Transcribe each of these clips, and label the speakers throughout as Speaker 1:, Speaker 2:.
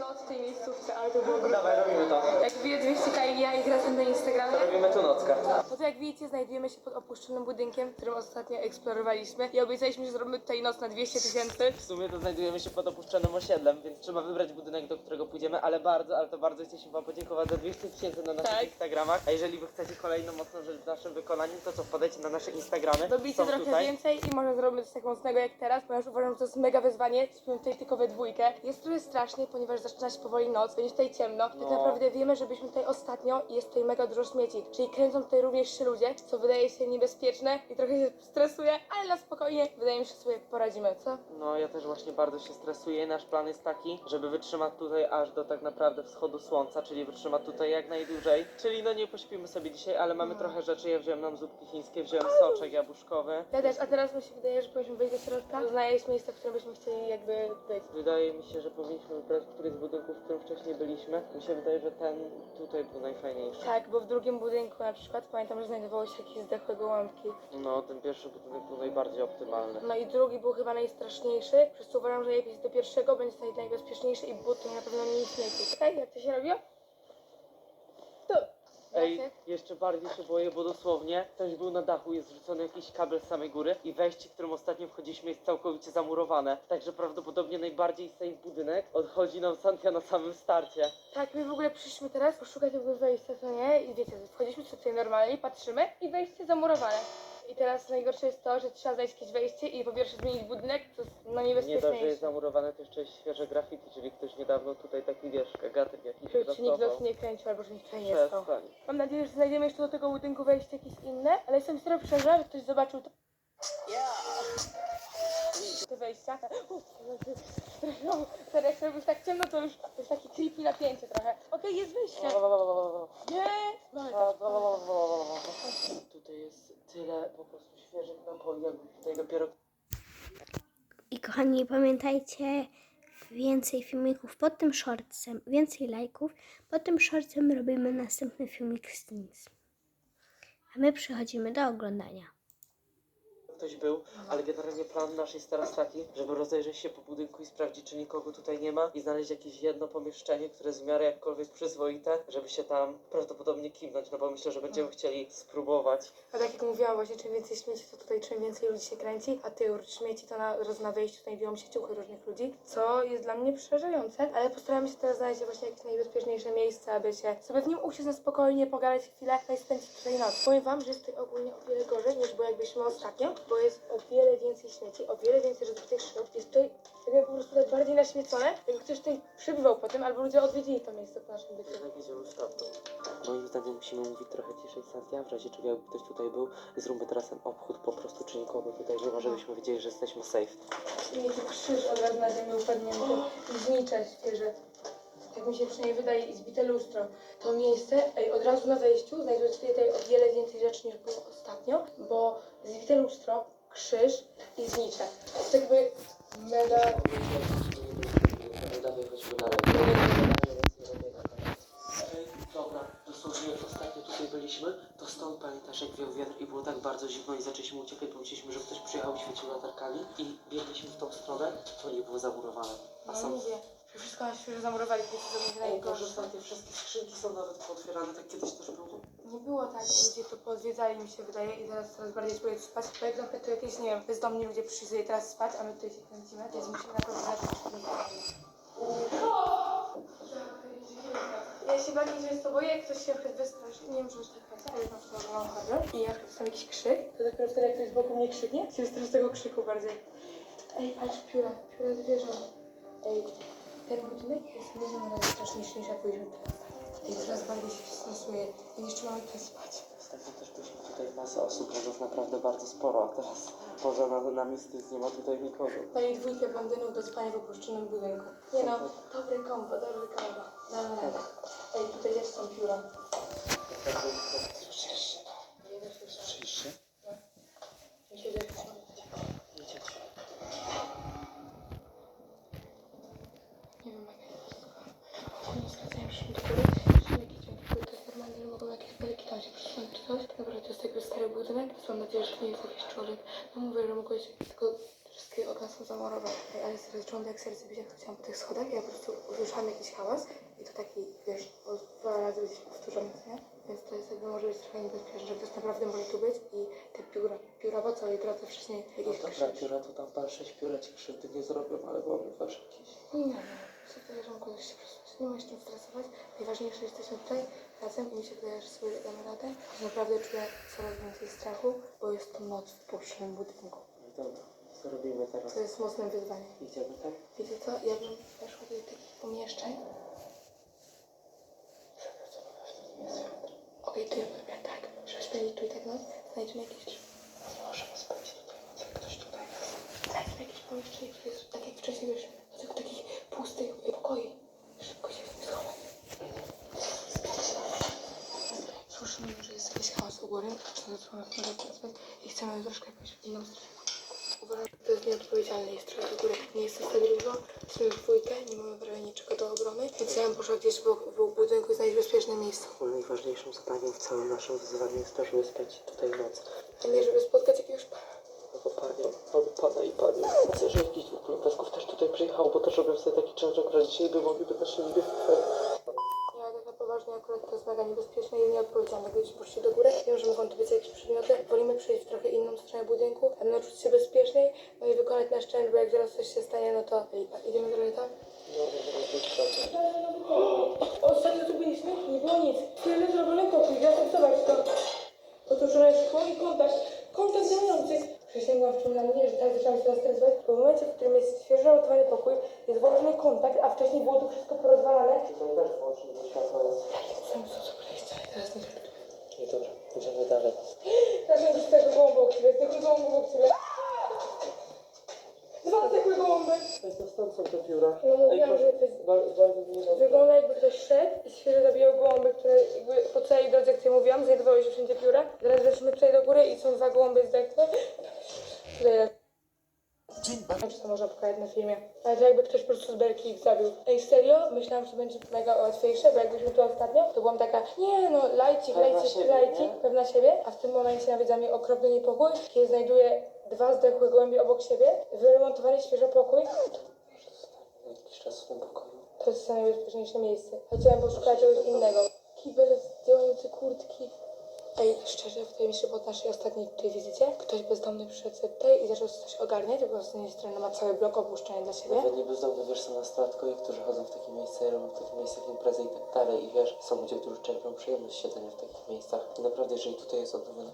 Speaker 1: noc w tej miejscówce, ale to było grubo.
Speaker 2: Dawaj, robimy to.
Speaker 1: Jak wbije 200k i ja i wracam na Instagramie,
Speaker 2: Robimy tu nockę.
Speaker 1: no to jak widzicie, znajdujemy się pod opuszczonym budynkiem, którym ostatnio eksplorowaliśmy i obiecaliśmy, że zrobimy tutaj noc na 200 tysięcy.
Speaker 2: W sumie to znajdujemy się pod opuszczonym osiedlem, więc trzeba wybrać budynek, do którego pójdziemy, ale bardzo, ale to bardzo chcieliśmy wam podziękować za 200 tysięcy na naszych
Speaker 1: Tak.
Speaker 2: Instagramach. A jeżeli wy chcecie kolejną mocną rzecz w naszym wykonaniu, to co, wpadajcie na nasze Instagramy.
Speaker 1: Dobijcie
Speaker 2: Są
Speaker 1: trochę
Speaker 2: tutaj.
Speaker 1: więcej i może zrobimy coś tak mocnego jak teraz, ponieważ uważam, że to jest mega wyzwanie. Śpimy tutaj tylko we dwójkę. Jest trochę strasznie, ponieważ zaczyna się powoli noc, będzie tutaj ciemno. Tak
Speaker 2: No.
Speaker 1: naprawdę wiemy, że byliśmy tutaj ostatnio i jest tutaj mega dużo śmieci. Czyli kręcą tutaj również trzy ludzie, co wydaje się niebezpieczne i trochę się stresuję, ale na spokojnie wydaje mi się, że sobie poradzimy, co?
Speaker 2: No ja też właśnie bardzo się stresuję. Nasz plan jest taki, żeby wytrzymać tutaj aż do tak naprawdę wschodu słońca, czyli wytrzymać tutaj jak najdłużej. Czyli no nie pośpimy sobie dzisiaj, ale mamy trochę rzeczy. Ja wziąłem nam zupki chińskie, wziąłem soczek jabłuszkowy.
Speaker 1: Ja też, a teraz mi się wydaje, że powinniśmy wejść do środka, znaleźć miejsce, w którym byśmy chcieli jakby być.
Speaker 2: Wydaje mi się, że powinniśmy wybrać któryś z budynków, w którym wcześniej byliśmy. Mi się wydaje, że ten tutaj był najfajniejszy.
Speaker 1: Tak, bo w drugim budynku na przykład pamiętam, że znajdowały się jakieś zdechłe gołąbki.
Speaker 2: No, ten pierwszy budynek był najbardziej optymalny.
Speaker 1: No i drugi był chyba najstraszniejszy, przez co uważam, że lepiej do pierwszego będzie tutaj najbezpieczniejszy i but na pewno nie istnieje. Okej, jak to się robiło?
Speaker 2: Ej, jeszcze bardziej się boję, bo dosłownie ktoś był na dachu, jest zrzucony jakiś kabel z samej góry i wejście, którym ostatnio wchodziliśmy jest całkowicie zamurowane. Także prawdopodobnie najbardziej safe budynek odchodzi nam Santia na samym starcie.
Speaker 1: Tak, my w ogóle przyszliśmy teraz poszukać jakby wejścia, co nie? I wiecie, wchodziliśmy tutaj normalnie, patrzymy i wejście zamurowane. I teraz najgorsze jest to, że trzeba znaleźć jakieś wejście i po pierwsze zmienić budynek, to jest no
Speaker 2: Nie dość, że jest
Speaker 1: niebezpieczniejsze.
Speaker 2: zamurowane, to jeszcze jest świeże graffiti, czyli ktoś niedawno tutaj taki, wiesz, gagatek jakiś
Speaker 1: Czy nikt nas nie kręcił albo że nikt tutaj nie stał.
Speaker 2: Przestań.
Speaker 1: Mam nadzieję, że znajdziemy jeszcze do tego budynku wejście jakieś inne, ale jestem serio szczerze, że ktoś zobaczył to. Te wejścia. No, Serio, jak zrobisz tak ciemno, to już to jest taki creepy napięcie trochę. Okej, jest wyjście. Nie! Mamy to.
Speaker 2: Tutaj jest tyle po prostu świeżych napoi, jakby tutaj dopiero
Speaker 3: I kochani, pamiętajcie, więcej filmików pod tym shortsem, więcej lajków. Pod tym shortsem robimy następny filmik z nic. A my przechodzimy do oglądania.
Speaker 2: Ktoś był, ale generalnie plan nasz jest teraz taki, żeby rozejrzeć się po budynku i sprawdzić, czy nikogo tutaj nie ma i znaleźć jakieś jedno pomieszczenie, które jest w miarę jakkolwiek przyzwoite, żeby się tam prawdopodobnie kimnąć, no bo myślę, że będziemy chcieli spróbować.
Speaker 1: A tak jak mówiłam właśnie, czym więcej śmieci, to tutaj czym więcej ludzi się kręci, a ty śmieci to na, roz- na wejściu znajdują się ciuchy różnych ludzi, co jest dla mnie przerażające, ale postaramy się teraz znaleźć właśnie jakieś najbezpieczniejsze miejsce, aby się sobie w nim usiąść na spokojnie, pogadać chwilę no i spędzić tutaj noc. Powiem wam, że jest tutaj ogólnie o wiele gorzej niż było jak byliśmy ostatnio, bo jest o wiele więcej śmieci, o wiele więcej rozbitych szybów, jest tutaj jakby po prostu tak bardziej naśmiecone, jakby ktoś tutaj przebywał po tym, albo ludzie odwiedzili to miejsce po naszym byciu.
Speaker 2: Idziemy w tamtą. Moim zdaniem musimy mówić trochę ciszej Santia, w razie czego jakby ktoś tutaj był, zróbmy teraz ten obchód po prostu, czy nikogo tutaj nie ma, żebyśmy wiedzieli, że jesteśmy safe.
Speaker 1: I mieć krzyż od razu na ziemi upadnięty i znicze świeże. Tak mi się przynajmniej wydaje i zbite lustro. To miejsce, ej, od razu na wejściu znajduje się tutaj o wiele więcej rzeczy niż było ostatnio, bo zbite lustro, krzyż i znicze. To jest jakby mega...
Speaker 2: Dawaj, chodźmy dalej. Ej, Dobra, jak ostatnio tutaj byliśmy, to stąd pamiętasz jak wiał wiatr i było tak bardzo zimno i zaczęliśmy uciekać, bo myśleliśmy, że ktoś przyjechał i świecił latarkami i biegliśmy w tą stronę, to nie było zamurowane. A
Speaker 1: No
Speaker 2: sam
Speaker 1: mówię, wszystko świeżo zamurowali, więc to będzie
Speaker 2: Ej, Boże,
Speaker 1: najgorsze.
Speaker 2: Santia, wszystkie skrzynki są nawet pootwierane, tak kiedyś też było.
Speaker 1: Nie było tak, ludzie to podwiedzali mi się wydaje i teraz coraz bardziej spróbuję spać, bo jak na przykład to jakieś, nie wiem, bezdomni ludzie przyszli sobie teraz spać, a my tutaj się kręcimy, więc musimy naprawdę zacząć Ja się bardziej często boję, jak ktoś się wystraszy, nie wiem, czy już tak praca, ale przykład mam chodzę i jak jest jakiś krzyk, to dopiero wtedy jak ktoś wokół mnie krzyknie, się wystraszy tego krzyku bardziej. Ej, patrz, pióra, pióra zwierząt. Ej, ten budynek jest milion razy straszniejszy niż jak byliśmy teraz. Ej, coraz bardziej się stresuję i jeszcze mamy tutaj spać.
Speaker 2: Ostatnio też byliśmy tutaj masę osób, jest naprawdę bardzo sporo, a teraz poza na, nami nie ma tutaj nikogo.
Speaker 1: Daję dwójkę blondynów do spania w opuszczonym budynku. Nie no, dobry kombo, dobry kombo. Damy radę. Ej, tutaj też są pióra.
Speaker 2: Słyszysz się?
Speaker 1: Nie też słyszę.
Speaker 2: Słyszysz się?
Speaker 1: Myślę, że są.
Speaker 2: Idzie ci.
Speaker 1: Nie wiem, jaka jest sytuacja. Nie zgadzają się do góry. Szynki idą do góry. To jest normalnie, nie mogą jakieś belki tam się przesunąć czy coś. Tak naprawdę to jest jakby stary budynek. Więc mam nadzieję, że to nie jest jakiś człowiek. No mówię, że mogło się tylko wszystkie okna są zamurowane. Ej, ale serio, czułam jak serce bić, jak chciałam po tych schodach. Ja po prostu usłyszałam jakiś hałas i to taki, wiesz, o dwa razy gdzieś powtórzony, nie? Więc to jest jakby może być trochę niebezpieczne, że ktoś naprawdę może tu być i te pióra, pióra po całej drodze wcześniej
Speaker 2: No
Speaker 1: jakieś
Speaker 2: dobra,
Speaker 1: krzyż.
Speaker 2: pióra to tam pan sześć pióra ci krzywdy nie zrobią, ale mamy wasze jakieś.
Speaker 1: Nie, nie, się wydaje, że mogę się przesunąć. Nie ma się czym stresować. Najważniejsze, że jesteśmy tutaj razem i mi się wydaje, że sobie damy radę. Naprawdę czuję coraz więcej strachu, bo jest to noc w puszczym budynku.
Speaker 2: No dobra, co robimy teraz?
Speaker 1: To jest mocnym wyzwaniem.
Speaker 2: Idziemy tak?
Speaker 1: Wiecie co, ja bym weszła do takich pomieszczeń. Okej, to ja powiem tak, że spędzić tu i tak noc, znajdziemy jakieś.
Speaker 2: Nie możemy spędzić tutaj nocy, jak ktoś tutaj jest.
Speaker 1: Znajdziemy jakieś pomieszczenie, które jest tak jak wcześniej byliśmy, do tylko takich pustych pokoi. Szybko się w tym schować. Słyszymy, że jest jakiś chaos u góry, i chcemy troszkę jakoś w inną stronę. Uważam, że to jest nieodpowiedzialne, jest trochę do góry. Nie jest to dużo, jesteśmy w dwójkę, nie mamy prawie niczego do obrony, więc ja bym poszła gdzieś w w budynku i znaleźć bezpieczne miejsce.
Speaker 2: Najważniejszym zadaniem w całym naszym wyzwaniu jest to, żeby spędzić tutaj noc.
Speaker 1: A nie, żeby spotkać jakiegoś pana.
Speaker 2: No bo panie, albo pana i panią. Chcę, że jakiś dwóch też tutaj przyjechał, bo też robią sobie taki czas, że dzisiaj by mogliby też się lubić.
Speaker 1: Poważnie akurat to jest mega niebezpieczne i nieodpowiedzialne. Gdybyśmy poszli do góry, wiem, że mogą tu być jakieś przedmioty. Wolimy przejść w trochę inną stronę budynku, aby czuć się bezpieczniej, no i wykonać nasz challenge, bo jak zaraz coś się stanie, no to lipa. Idziemy dalej tam? Ostatnio tu byliśmy, nie było nic. Tyle zrobione pokój, ja tak zobacz to. Otóż szkło i kontakt, kontakt działający. Przysięgłam mnie, że tak zaczęłam się stresować, bo w momencie, w którym jest świeżo uratowany pokój, jest włożony kontakt, a wcześniej było tu wszystko porozwalane.
Speaker 2: Tutaj też włącznie do światła jest.
Speaker 1: Sam co przejścia, teraz nie wiem.
Speaker 2: Nie dobra, idziemy dalej.
Speaker 1: Będzie z tego gołąba obok ciebie, z tego gołąba obok ciebie. Dwa takie gołąby.
Speaker 2: Ej, to stąd są te pióra.
Speaker 1: No mówiłam, że to jest-
Speaker 2: ba- bardzo mi dobrze.
Speaker 1: Wygląda jakby ktoś szedł i świeżo zabijał gołąby, które jakby po całej drodze, jak ja mówiłam, znajdowały się wszędzie pióra. Teraz weszliśmy tutaj do góry i są dwa gołąby zdechłe.
Speaker 2: Dzień
Speaker 1: czy to można pokazać na filmie. Ale to jakby ktoś po prostu z belki ich zabił. Ej, serio? Myślałam, że to będzie mega łatwiejsze, bo jak byliśmy tu ostatnio, to byłam taka, nie no, lajcik,
Speaker 2: Pewna
Speaker 1: lajcik,
Speaker 2: siebie,
Speaker 1: lajcik,
Speaker 2: nie?
Speaker 1: pewna siebie. A w tym momencie nawiedza mnie okropny niepokój, kiedy znajduję dwa zdechłe gołębie obok siebie, wyremontowany świeżo pokój.
Speaker 2: Jakiś czas w tym pokoju.
Speaker 1: To jest najbezpieczniejsze miejsce. Chciałem poszukać czegoś innego. Kibel z działające kurtki. Ej, szczerze, wydaje mi się, po naszej ostatniej tutaj wizycie ktoś bezdomny przyszedł tutaj i zaczął coś ogarniać, bo z jednej strony ma cały blok opuszczony dla siebie.
Speaker 2: Nawet nie bezdomni, wiesz, są nastolatkowie, którzy chodzą w takie miejsca i robią w takich miejscach imprezy i tak dalej. I wiesz, są ludzie, którzy czerpią przyjemność siedzenia w takich miejscach. I naprawdę, jeżeli tutaj jest odnowiony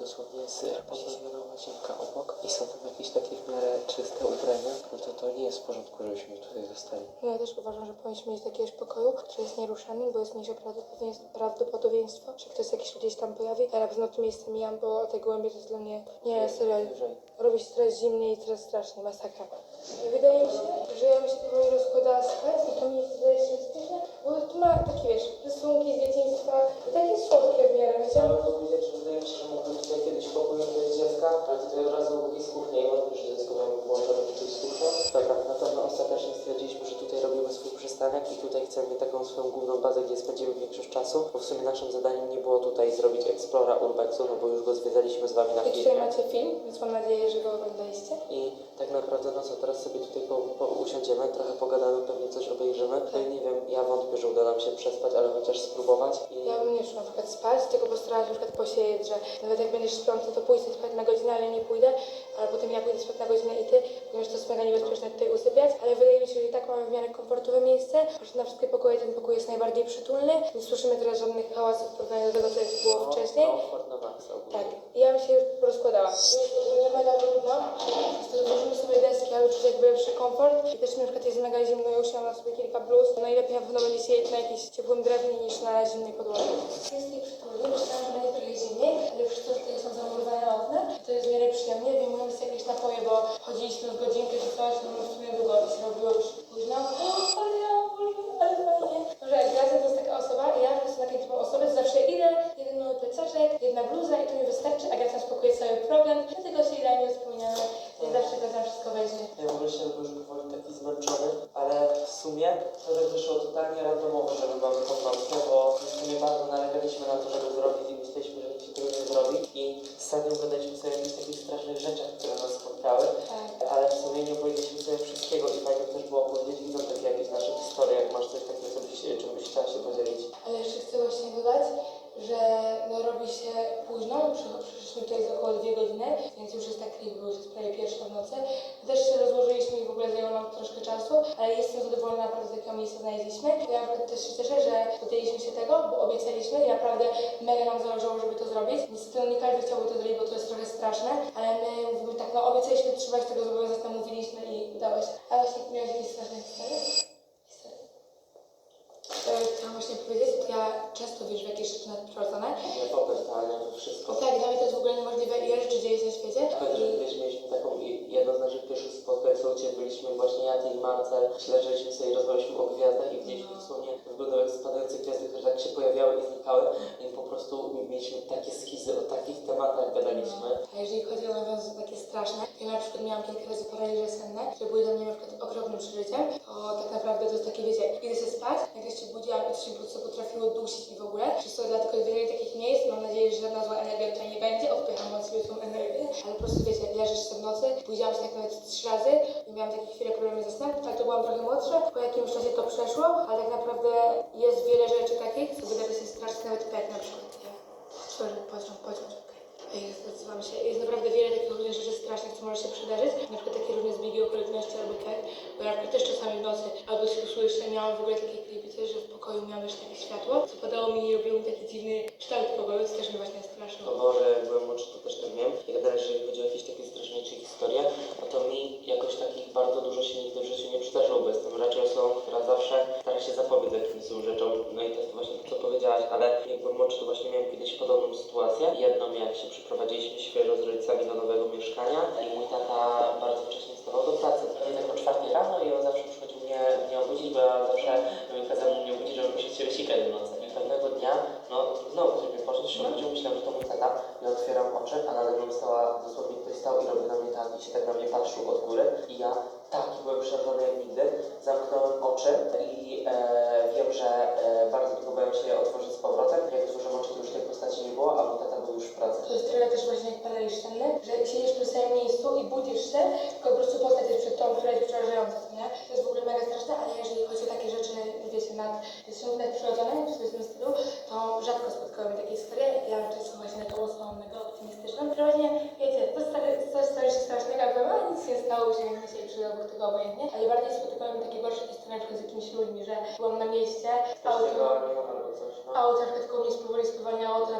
Speaker 2: dosłownie jest poziona łazienka obok i są tam jakieś takie w miarę czyste ubrania, no to to nie jest w porządku, żebyśmy tutaj zostali.
Speaker 1: Ja też uważam, że powinniśmy mieć takiegoś pokoju, który jest nieruszany, bo jest mniejsze prawdopodobieństwo, prawdopodobieństwo że ktoś jakiś gdzieś tam pojawi. Ja na pewno to miejsce mijam, bo te gołębie to jest dla mnie... Nie, serio, robi się coraz zimniej i coraz straszniej, masakra. Wydaje mi się, że ja mi się powoli rozkładała sklep i to miejsce wydaje się bezpieczne, bo ma takie, wiesz, rysunki z dzieciństwa i takie słodkie w miarę. Chciałam...
Speaker 2: Powiedzieć, że wydaje mi się, że mógłbym tutaj kiedyś pokój dla dziecka, ale tutaj od razu jest kuchnia i wątpię, że dziecko miało i chcemy mieć taką swoją główną bazę, gdzie spędzimy większość czasu, bo w sumie naszym zadaniem nie było tutaj zrobić Explora Urbexu, no bo już go zwiedzaliśmy z wami na
Speaker 1: I tutaj
Speaker 2: filmie.
Speaker 1: macie film, więc mam nadzieję, że go oglądaliście.
Speaker 2: I tak naprawdę, no co, teraz sobie tutaj po, po usiądziemy, trochę pogadamy, pewnie coś obejrzymy. No i nie wiem, ja wątpię, że uda nam się przespać, ale chociaż spróbować. I...
Speaker 1: Ja bym nie szła na przykład spać, tylko postarałaś się na przykład posiedzieć, że nawet jak będziesz śpiąca, to pójdź spać na godzinę, ale nie pójdę, ale potem ja pójdę spać na godzinę i ty, ponieważ to jest mega niebezpieczne tutaj usypiać, ale wydaje mi się, że i tak mamy w miarę komfortowe miejsce, że na wszystkie pokoje ten pokój jest najbardziej przytulny, nie słyszymy teraz żadnych hałasów w porównaniu do tego, co było wcześniej. Tak, ja bym się już rozkładała. Nie, mega trudno, złożymy sobie deski, aby czuć jakby lepszy komfort. I też na przykład jest mega zimno, ja już mam na sobie kilka bluz. Najlepiej na pewno będzie siedzieć na jakimś ciepłym drewnie niż na zimnej podłodze. Jest jej przytulnie, myślałam, że będzie trochę zimniej, ale już to, tutaj są zamurowane okna, to jest w miarę przyjemnie. Wyjmujemy sobie jakieś napoje, bo chodziliśmy w godzinkę czy coś, no w sumie długo się robiło już późno. O, ale ja, jak razem to jest taka osoba, ja po prostu osobę, że zawsze idę, jeden mały plecaczek, jedna bluza i to mi wystarczy, a ja spokojnie cały problem, dlatego się idealnie wspomniane, nie zawsze to tam wszystko weźmie.
Speaker 2: Ja w ogóle się już powoli taki zmęczony, ale w sumie to tak wyszło totalnie randomowo, żeby mamy tą nockę, bo w sumie bardzo nalegaliśmy na to, żeby zrobić i myśleliśmy, że się tego nie zrobi. I z Sanią gadaliśmy sobie
Speaker 1: dwie godziny, więc już jest tak bo już jest prawie pierwsza w nocy. Też się rozłożyliśmy i w ogóle zajęło nam troszkę czasu, ale jestem zadowolona naprawdę z jakiego miejsca znaleźliśmy. Ja na przykład też się cieszę, że podjęliśmy się tego, bo obiecaliśmy i naprawdę mega nam zależało, żeby to zrobić. Niestety no, nie każdy chciałby to zrobić, bo to jest trochę straszne, ale my mówimy tak, no obiecaliśmy, się tego zobowiązać, namówiliśmy i udało się. A właśnie miałeś jakieś straszne historie? Historie. Chciałam właśnie powiedzieć, ja często wierzę w jakieś rzeczy nadprzyrodzone.
Speaker 2: Nie popatrz, ale we wszystko.
Speaker 1: Tak, dla mnie to jest w ogóle niemożliwe, ile rzeczy dzieje się na świecie.
Speaker 2: Nawet, że kiedyś mieliśmy taką i- jedno z naszych pierwszych spotkań, co gdzie byliśmy właśnie ja, ty i Marce, leżeliśmy sobie i rozmawialiśmy o gwiazdach i widzieliśmy dosłownie wyglądały jak spadające gwiazdy, które tak się pojawiały i znikały i po prostu mieliśmy takie skizy, o takich tematach gadaliśmy.
Speaker 1: A jeżeli chodzi o nawiązania takie straszne, to ja na przykład miałam kilka razy paraliże senne, które były dla mnie na przykład okropnym przeżyciem, to tak naprawdę to jest takie, wiecie, idę się spać, nagle się budziłam i coś mi po prostu potrafiło dusić w ogóle. Przez to dlatego odwiedzenie takich miejsc, mam nadzieję, że żadna zła energia tutaj nie będzie, odpycham od siebie tą energię, ale po prostu wiecie, leżysz sobie w nocy, budziłam się tak nawet trzy razy i miałam takie chwile problemy ze snem, tak to byłam trochę młodsza, po jakimś czasie to przeszło, ale tak naprawdę jest wiele rzeczy takich, co wydaje się straszne, nawet pek na przykład, nie? Sorry, pociąg, pociąg, Zdecydowałam się. Jest naprawdę wiele takich różnych rzeczy strasznych, co może się przydarzyć. Na przykład takie różne zbiegi okoliczności albo tak. Bo ja też czasami w nocy albo się usłyszę, miałam w ogóle takie klipy że w pokoju miałam jeszcze takie światło, co padało mi i robiło mi taki dziwny kształt pokoju, co też mnie właśnie straszyło.
Speaker 2: może jak byłem młodszy, to też tak miałem. I generalnie, jeżeli chodzi o jakieś takie straszniejsze historie, no to mi jakoś takich bardzo dużo się nigdy w życiu nie przydarzyło, bo jestem raczej osobą, która zawsze stara się zapobiec jakimś złym rzeczom. No i to jest właśnie to, co powiedziałaś, ale to właśnie miałem kiedyś podobną sytuację. Jedną, jak się przeprowadziliśmy świeżo z rodzicami do nowego mieszkania i mój tata bardzo wcześnie wstawał do pracy. Pewnie tak o czwartej rano i on zawsze przychodził mnie, mnie obudzić, bo ja zawsze kazał mnie obudzić, żeby poszedł się wysikać w nocy. I pewnego dnia, no znowu mnie poszedł, się obudził, myślałem, że to mój tata. Ja otwieram oczy, a nade mną stała, dosłownie ktoś stał i robił na mnie tak i się tak na mnie patrzył od góry. I ja taki byłem przerażony jak nigdy. Zamknąłem oczy i e, wiem, że e, bardzo długo bałem się otworzyć z powrotem. Jak otworzyłem oczy, to już tej postaci nie było, a mój tata był już w pracy.
Speaker 1: To jest trochę też właśnie jak paraliż że siedzisz w tym samym miejscu i budzisz się, tylko po prostu postać jest przed tobą, która jest przerażająca, nie? To jest w ogóle mega straszne, ale jeżeli chodzi o takie rzeczy, wiecie, nad, nadprzyrodzone, w tym stylu, to rzadko spotkały takie historie. Ja jestem właśnie taką osobą mega optymistyczną, że właśnie, wiecie, to jest takie- coś stanie się strasznego, a a nic się nie się obok tego obojętnie, ale bardziej spotykały mnie takie gorsze historie, na z jakimiś ludźmi, że byłam na mieście,
Speaker 2: Też
Speaker 1: auto,
Speaker 2: tego nie mogę coś, no.
Speaker 1: mnie spowoli spowalniało, to